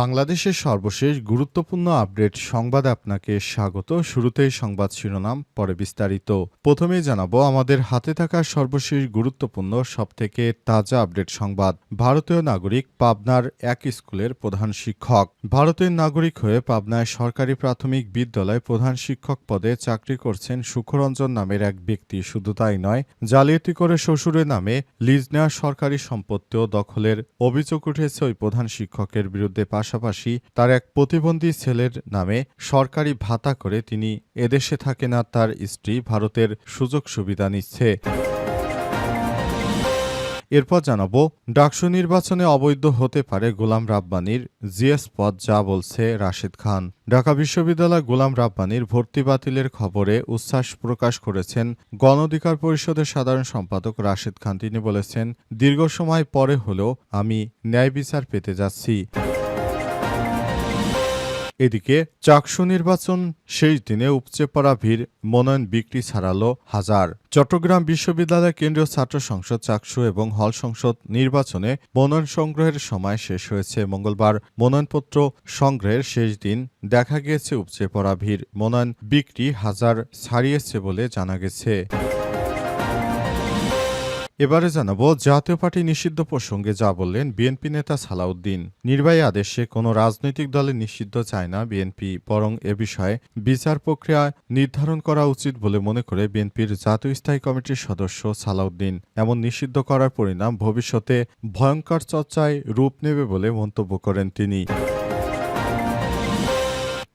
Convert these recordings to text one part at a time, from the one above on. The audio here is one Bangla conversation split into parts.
বাংলাদেশের সর্বশেষ গুরুত্বপূর্ণ আপডেট সংবাদ আপনাকে স্বাগত। শুরুতেই সংবাদ শিরোনাম, পরে বিস্তারিত। প্রথমেই জানাব, আমাদের হাতে থাকা সর্বশেষ গুরুত্বপূর্ণ, সবথেকে তাজা আপডেট সংবাদ। ভারতীয় নাগরিক পাবনার এক স্কুলের প্রধান শিক্ষক। ভারতের নাগরিক হয়ে পাবনায় সরকারি প্রাথমিক বিদ্যালয়ে প্রধান শিক্ষক পদে চাকরি করছেন সুখরঞ্জন নামের এক ব্যক্তি। শুধু তাই নয়, জালিয়াতি করে শ্বশুরের নামে লিজ নেওয়া সরকারি সম্পত্তিও দখলের অভিযোগ উঠেছে ওই প্রধান শিক্ষকের বিরুদ্ধে। পাশাপাশি তার এক প্রতিবন্ধী ছেলের নামে সরকারি ভাতা করে তিনি এদেশে থাকে না তার স্ত্রী ভারতের সুযোগ সুবিধা নিচ্ছে। এরপর জানাব, ডাকসু নির্বাচনে অবৈধ হতে পারে গোলাম রাব্বানির জিএস পদ, যা বলছে রাশেদ খান। ঢাকা বিশ্ববিদ্যালয় গোলাম রাব্বানির ভর্তি বাতিলের খবরে উচ্ছ্বাস প্রকাশ করেছেন গণ অধিকার পরিষদের সাধারণ সম্পাদক রাশেদ খান। তিনি বলেছেন, দীর্ঘ সময় পরে হলেও আমি ন্যায় বিচার পেতে যাচ্ছি। এদিকে চাকসু নির্বাচন শেষ দিনে উপচে পড়া ভিড় মনোনয়ন বিক্রি ছাড়ালো হাজার। চট্টগ্রাম বিশ্ববিদ্যালয় কেন্দ্রীয় ছাত্র সংসদ চাকসু এবং হল সংসদ নির্বাচনে মনোনয়ন সংগ্রহের সময় শেষ হয়েছে মঙ্গলবার। মনোনয়নপত্র সংগ্রহের শেষ দিন দেখা গিয়েছে উপচে পড়া ভিড়। মনোনয়ন বিক্রি হাজার ছাড়িয়েছে বলে জানা গেছে। এবারে জানাব, জাতীয় পার্টি নিষিদ্ধ প্রসঙ্গে যা বললেন বিএনপি নেতা সালাউদ্দিন। নির্বাহী আদেশে কোনো রাজনৈতিক দলে নিষিদ্ধ চায় না বিএনপি, বরং এ বিষয়ে বিচার প্রক্রিয়া নির্ধারণ করা উচিত বলে মনে করে বিএনপির জাতীয় স্থায়ী কমিটির সদস্য সালাউদ্দিন। এমন নিষিদ্ধ করার পরিণাম ভবিষ্যতে ভয়ঙ্কর চর্চায় রূপ নেবে বলে মন্তব্য করেন তিনি।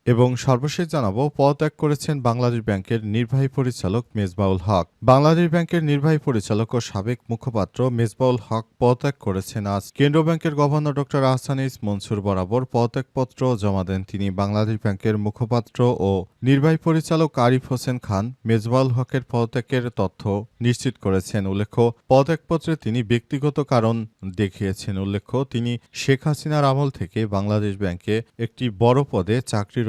এবং সর্বশেষ জানাব, পদত্যাগ করেছেন বাংলাদেশ ব্যাংকের নির্বাহী পরিচালক মেজবাউল হক। বাংলাদেশ ব্যাংকের নির্বাহী পরিচালক ও সাবেক মুখপাত্র মেজবাউল হক পদত্যাগ করেছেন আজ। কেন্দ্রীয় ব্যাংকের গভর্নর ডক্টর আহসানিস মনসুর বরাবর পদত্যাগপত্র জমা দেন তিনি। বাংলাদেশ ব্যাংকের মুখপাত্র ও নির্বাহী পরিচালক আরিফ হোসেন খান মেজবাউল হকের পদত্যাগের তথ্য নিশ্চিত করেছেন। উল্লেখ্য, পদত্যাগপত্রে তিনি ব্যক্তিগত কারণ দেখিয়েছেন। উল্লেখ্য, তিনি শেখ হাসিনার আমল থেকে বাংলাদেশ ব্যাংকে একটি বড় পদে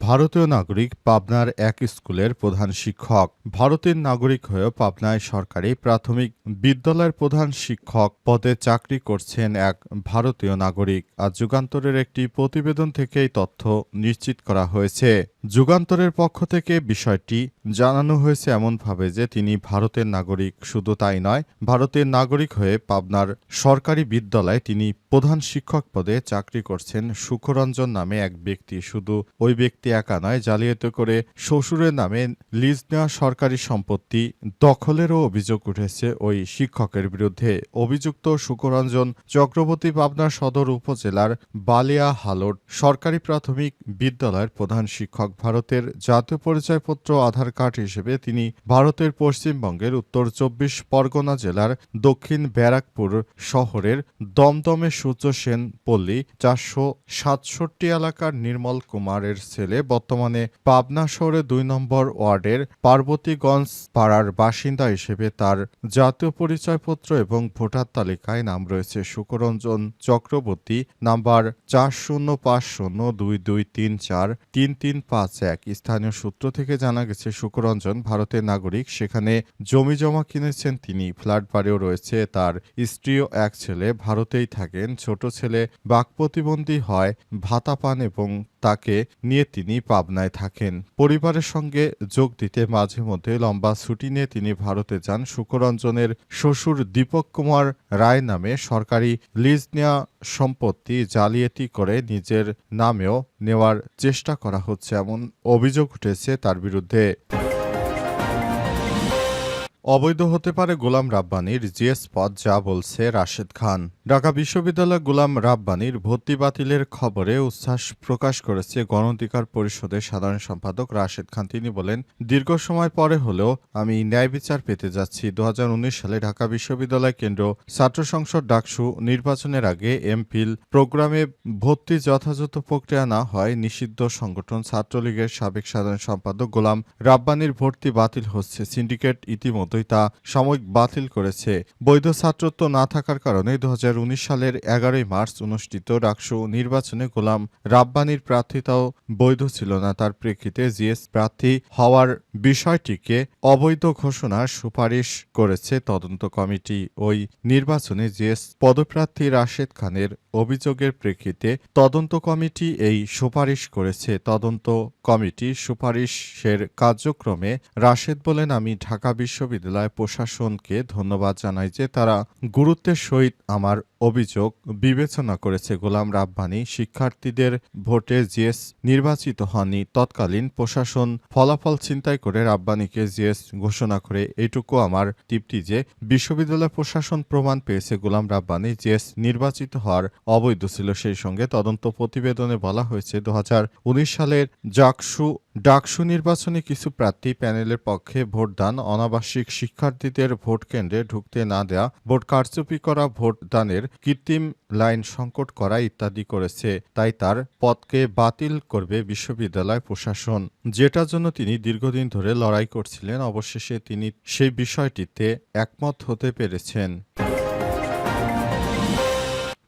ভারতীয় নাগরিক পাবনার এক স্কুলের প্রধান শিক্ষক। ভারতের নাগরিক হয়েও পাবনায় সরকারি প্রাথমিক বিদ্যালয়ের প্রধান শিক্ষক পদে চাকরি করছেন এক ভারতীয় নাগরিক। আর যুগান্তরের একটি প্রতিবেদন থেকে এই তথ্য নিশ্চিত করা হয়েছে। যুগান্তরের পক্ষ থেকে বিষয়টি জানানো হয়েছে এমনভাবে যে তিনি ভারতের নাগরিক। শুধু তাই নয়, ভারতের নাগরিক হয়ে পাবনার সরকারি বিদ্যালয়ে তিনি প্রধান শিক্ষক পদে চাকরি করছেন। সুখরঞ্জন নামে এক ব্যক্তি। শুধু ওই ব্যক্তি একা নয়, জালিয়াতি করে শ্বশুরের নামে লিজ নেওয়া সরকারি সম্পত্তি দখলেরও অভিযোগ উঠেছে ওই শিক্ষকের বিরুদ্ধে। অভিযুক্ত সুখরঞ্জন চক্রবর্তী পাবনা সদর উপজেলার বালিয়া হালোট সরকারি প্রাথমিক বিদ্যালয়ের প্রধান শিক্ষক ভারতের জাতীয় পরিচয়পত্র আধার কার্ড হিসেবে তিনি ভারতের পশ্চিমবঙ্গের উত্তর চব্বিশ পরগনা জেলার দক্ষিণ ব্যারাকপুর শহরের দমদমে সূর্য সেন পল্লী চারশো সাতষট্টি এলাকার নির্মল কুমারের ছেলে, বর্তমানে পাবনা শহরে দুই নম্বর ওয়ার্ডের পার্বতীগঞ্জ পাড়ার বাসিন্দা হিসেবে তার জাতীয় পরিচয়পত্র এবং ভোটার তালিকায় নাম রয়েছে সুকরঞ্জন চক্রবর্তী, নাম্বার চার শূন্য পাঁচ শূন্য দুই দুই তিন চার তিন তিন পাঁচ। এক স্থানীয় সূত্র থেকে জানা গেছে শুকরঞ্জন ভারতের নাগরিক। সেখানে জমি জমা কিনেছেন তিনি। ফ্ল্যাট বাড়িও রয়েছে। তার স্ত্রীও এক ছেলে। ভারতেই থাকেন। ছোট ছেলে বাক প্রতিবন্ধী হয়, ভাতা পান এবং তাকে নিয়ে তিনি পাবনায় থাকেন। পরিবারের সঙ্গে যোগ দিতে মাঝে মধ্যে লম্বা ছুটি নিয়ে তিনি ভারতে যান। শুকরঞ্জনের শ্বশুর দীপক কুমার রায় নামে সরকারি লিজ নেওয়া সম্পত্তি জালিয়াতি করে নিজের নামেও নেওয়ার চেষ্টা করা হচ্ছে, এমন অভিযোগ উঠেছে তার বিরুদ্ধে। অবৈধ হতে পারে গোলাম রাব্বানির জিএস পদ, যা বলছে রাশেদ খান। ঢাকা বিশ্ববিদ্যালয় গোলাম রাব্বানির ভর্তি বাতিলের খবরে উচ্ছ্বাস প্রকাশ করেছে গণঅধিকার পরিষদের সাধারণ সম্পাদক রাশেদ খান। তিনি বলেন, দীর্ঘ সময় পরে হলেও আমি ন্যায় বিচার পেতে যাচ্ছি। দু হাজার উনিশ সালে ঢাকা বিশ্ববিদ্যালয় কেন্দ্র ছাত্র সংসদ ডাকসু নির্বাচনের আগে এমপিল প্রোগ্রামে ভর্তি যথাযথ প্রক্রিয়া না হয় নিষিদ্ধ সংগঠন ছাত্রলীগের সাবেক সাধারণ সম্পাদক গোলাম রাব্বানির ভর্তি বাতিল হচ্ছে। সিন্ডিকেট ইতিমধ্যেই তা সাময়িক বাতিল করেছে। বৈধ ছাত্রত্ব না থাকার কারণে দুহাজার উনিশ সালের এগারোই মার্চ অনুষ্ঠিত ডাকসু নির্বাচনে গোলাম রাব্বানির প্রার্থিতাও বৈধ ছিল না। তার প্রেক্ষিতে জিএস প্রার্থী হওয়ার বিষয়টিকে অবৈধ ঘোষণার সুপারিশ করেছে তদন্ত কমিটি। ওই নির্বাচনে জিএস পদপ্রার্থী রাশেদ খানের অভিযোগের প্রেক্ষিতে তদন্ত কমিটি এই সুপারিশ করেছে। তদন্ত কমিটি সুপারিশের কার্যক্রমে রাশেদ বলেন, আমি ঢাকা বিশ্ববিদ্যালয় প্রশাসনকে ধন্যবাদ জানাই যে তারা গুরুত্বের সহিত আমার অভিযোগ বিবেচনা করেছে। গোলাম রাব্বানি শিক্ষার্থীদের ভোটে জিএস নির্বাচিত হননি। তৎকালীন প্রশাসন ফলাফল চিন্তাই করে রাব্বানিকে জিএস ঘোষণা করে। এটুকু আমার তৃপ্তি যে বিশ্ববিদ্যালয় প্রশাসন প্রমাণ পেয়েছে গোলাম রাব্বানি জিএস নির্বাচিত হওয়ার অবৈধ ছিল। সেই সঙ্গে তদন্ত প্রতিবেদনে বলা হয়েছে দু হাজার উনিশ সালের জাকসু, ডাকসু নির্বাচনে কিছু প্রার্থী প্যানেলের পক্ষে ভোটদান, অনাবাসিক শিক্ষার্থীদের ভোট কেন্দ্রে ঢুকতে না দেয়া, ভোট কারচুপি করা, ভোটদানের কৃত্রিম লাইন সংকট করা ইত্যাদি করেছে। তাই তার পদকে বাতিল করবে বিশ্ববিদ্যালয় প্রশাসন। যেটার জন্য তিনি দীর্ঘদিন ধরে লড়াই করছিলেন, অবশেষে তিনি সেই বিষয়টিতে একমত হতে পেরেছেন।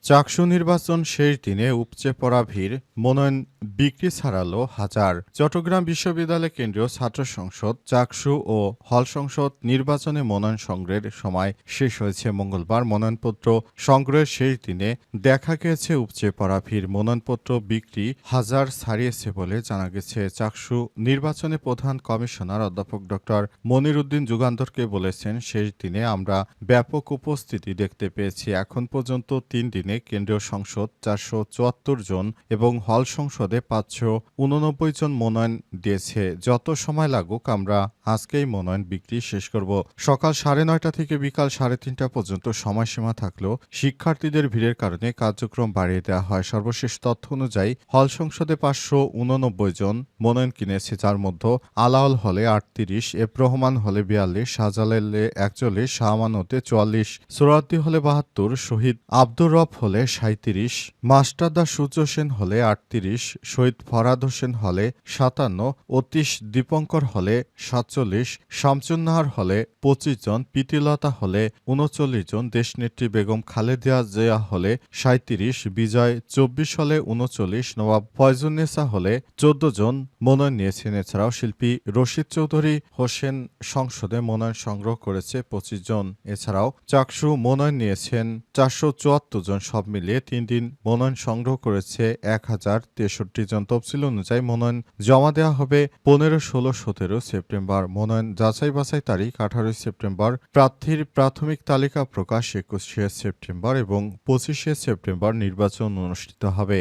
চাকসু নির্বাচন শেষ দিনে উপচে পড়া ভিড়, মনোনয়ন বিক্রি ছাড়ালো হাজার। চট্টগ্রাম বিশ্ববিদ্যালয় কেন্দ্রীয় ছাত্র সংসদ চাকসু ও হল সংসদ নির্বাচনে মনোনয়ন সংগ্রহের সময় শেষ হয়েছে মঙ্গলবার। মনোনয়নপত্র সংগ্রহের শেষ দিনে দেখা গেছে উপচে পড়া ভিড়, মনোনয়নপত্র বিক্রি হাজার ছাড়িয়েছে বলে জানা গেছে। চাকসু নির্বাচনে প্রধান কমিশনার অধ্যাপক ডক্টর মনির উদ্দিন যুগান্তরকে বলেছেন, শেষ দিনে আমরা ব্যাপক উপস্থিতি দেখতে পেয়েছি। এখন পর্যন্ত তিন দিনে কেন্দ্রীয় সংসদ চারশো চুয়াত্তর জন এবং হল সংসদে পাঁচশো উননব্বই জন মনোনয়ন দিয়েছে। যত সময় লাগুক, আমরা আজকেই মনোনয়ন বিক্রি শেষ করব। সকাল সাড়ে নয়টা থেকে বিকাল সাড়ে তিনটা পর্যন্ত সময়সীমা থাকলেও শিক্ষার্থীদের ভিড়ের কারণে কার্যক্রম বাড়িয়ে দেওয়া হয়। সর্বশেষ তথ্য অনুযায়ী, হল সংসদে পাঁচশো উননব্বই জন মনোনয়ন কিনেছে, যার মধ্যে আলাওল হলে আটত্রিশ এফ রহমান হলে বিয়াল্লিশ শাহজালালে একচল্লিশ শাহমানতে চুয়াল্লিশ সোরাদ্দি হলে বাহাত্তর, শহীদ আব্দুর রব হলে সাঁত্রিশ মাস্টারদা সূর্য সেন হলে আটত্রিশ, শহীদ ফরাদ হোসেন হলে সাতান্ন, অতীশ দীপঙ্কর হলে সাতচল্লিশ শামচুন্নাহার হলে পঁচিশ জন, পিতিলতা হলে উনচল্লিশ জন, দেশনেত্রী বেগম খালেদিয়া জিয়া হলে সাঁত্রিশ বিজয় চব্বিশ হলে উনচল্লিশ নবাব ফয়জুন্নেসা হলে চোদ্দ জন মনোনয়ন নিয়েছেন। এছাড়াও শিল্পী রশিদ চৌধুরী হোসেন সংসদে মনোনয়ন সংগ্রহ করেছে পঁচিশ জন। এছাড়াও চাকসু মনোনয়ন নিয়েছেন চারশো চুয়াত্তর জন সব মিলিয়ে তিন দিন মনোনয়ন সংগ্রহ করেছে এক হাজার তেষট্টি জন। তফসিল অনুযায়ী মনোনয়ন জমা দেওয়া হবে পনেরো, ষোলো, সতেরো সেপ্টেম্বর। মনোনয়ন যাচাই বাছাই তারিখ আঠারোই সেপ্টেম্বর। প্রার্থীর প্রাথমিক তালিকা প্রকাশ একুশে সেপ্টেম্বর এবং পঁচিশে সেপ্টেম্বর নির্বাচন অনুষ্ঠিত হবে।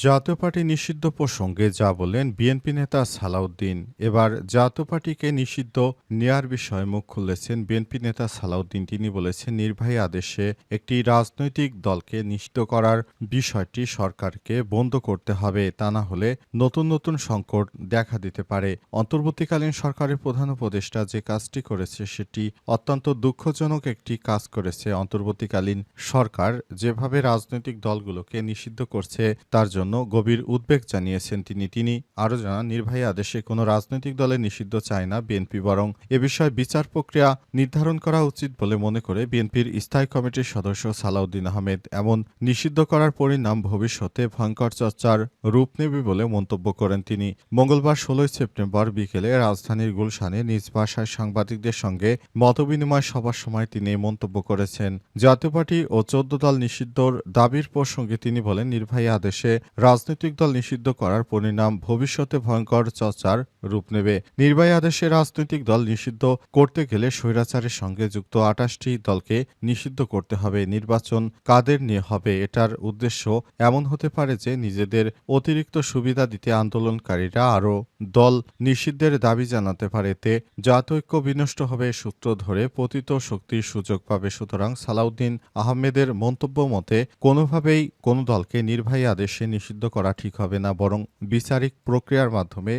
জাতীয় পার্টি নিষিদ্ধ প্রসঙ্গে যা বললেন বিএনপি নেতা সালাউদ্দিন, এবার জাতীয় পার্টিকে নিষিদ্ধ নেয়ার বিষয়ে মুখ খুলেছেন বিএনপি নেতা সালাউদ্দিন। তিনি বলেছেন, নির্বাহী আদেশে একটি রাজনৈতিক দলকে নিষিদ্ধ করার বিষয়টি সরকারকে বন্ধ করতে হবে, তা না হলে নতুন নতুন সংকট দেখা দিতে পারে। অন্তর্বর্তীকালীন সরকারের প্রধান উপদেষ্টা যে কাজটি করেছে সেটি অত্যন্ত দুঃখজনক একটি কাজ করেছে। অন্তর্বর্তীকালীন সরকার যেভাবে রাজনৈতিক দলগুলোকে নিষিদ্ধ করছে, তার জন্য গভীর উদ্বেগ জানিয়েছেন তিনি। তিনি আরও জানান, নির্বাহী আদেশে কোনো রাজনৈতিক দলে নিষিদ্ধ চায় না বিএনপি, বরং এ বিষয়ে বিচার প্রক্রিয়া নির্ধারণ করা উচিত বলে মনে করে বিএনপির স্থায়ী কমিটির সদস্য সালাউদ্দিন আহমেদ। এমন নিষিদ্ধ করার পরিণাম ভবিষ্যতে ভয়ঙ্কর চর্চার রূপ নেবে বলে মন্তব্য করেন তিনি। মঙ্গলবার ষোলোই সেপ্টেম্বর বিকেলে রাজধানীর গুলশানে নিজ বাসায় সাংবাদিকদের সঙ্গে মতবিনিময় সভার সময় তিনি এই মন্তব্য করেছেন। জাতীয় পার্টি ও চোদ্দ দল নিষিদ্ধর দাবির প্রসঙ্গে তিনি বলেন, নির্বাহী আদেশে রাজনৈতিক দল নিষিদ্ধ করার পরিণাম ভবিষ্যতে ভয়ঙ্কর চর্চার রূপ নেবে। নির্বাহী আদেশে রাজনৈতিক দল নিষিদ্ধ করতে গেলে স্বৈরাচারের সঙ্গে যুক্ত আটাশটি দলকে নিষিদ্ধ করতে হবে। নির্বাচন কাদের নিয়ে হবে এটার উদ্দেশ্য এমন হতে পারে যে নিজেদের অতিরিক্ত সুবিধা দিতে আন্দোলনকারীরা আরও দল নিষিদ্ধের দাবি জানাতে পারে। এতে জাতৈক্য বিনষ্ট হবে সূত্র ধরে পতিত শক্তির সুযোগ পাবে। সুতরাং সালাউদ্দিন আহমেদের মন্তব্য মতে, কোনোভাবেই কোনো দলকে নির্বাহী আদেশে নিষিদ্ধ করা ঠিক হবে না, বরং বিচারিক প্রক্রিয়ার মাধ্যমে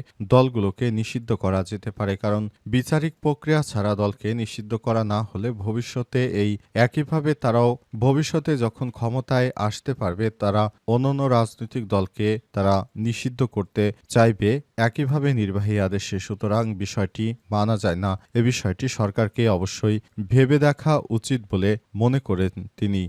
দলগুলোকে নিষিদ্ধ করা যেতে পারে, কারণ বিচারিক প্রক্রিয়া ছাড়া দলকে নিষিদ্ধ করা না হলে ভবিষ্যতে এই একইভাবে তারাও ভবিষ্যতে যখন ক্ষমতায় আসতে পারবে, তারা অন্যান্য রাজনৈতিক দলকে তারা নিষিদ্ধ করতে চাইবে। একইভাবে নির্বাহী আদেশে, সুতরাং বিষয়টি মানা যায় না। এ বিষয়টি সরকারকে অবশ্যই ভেবে দেখা উচিত বলে মনে করেন তিনি।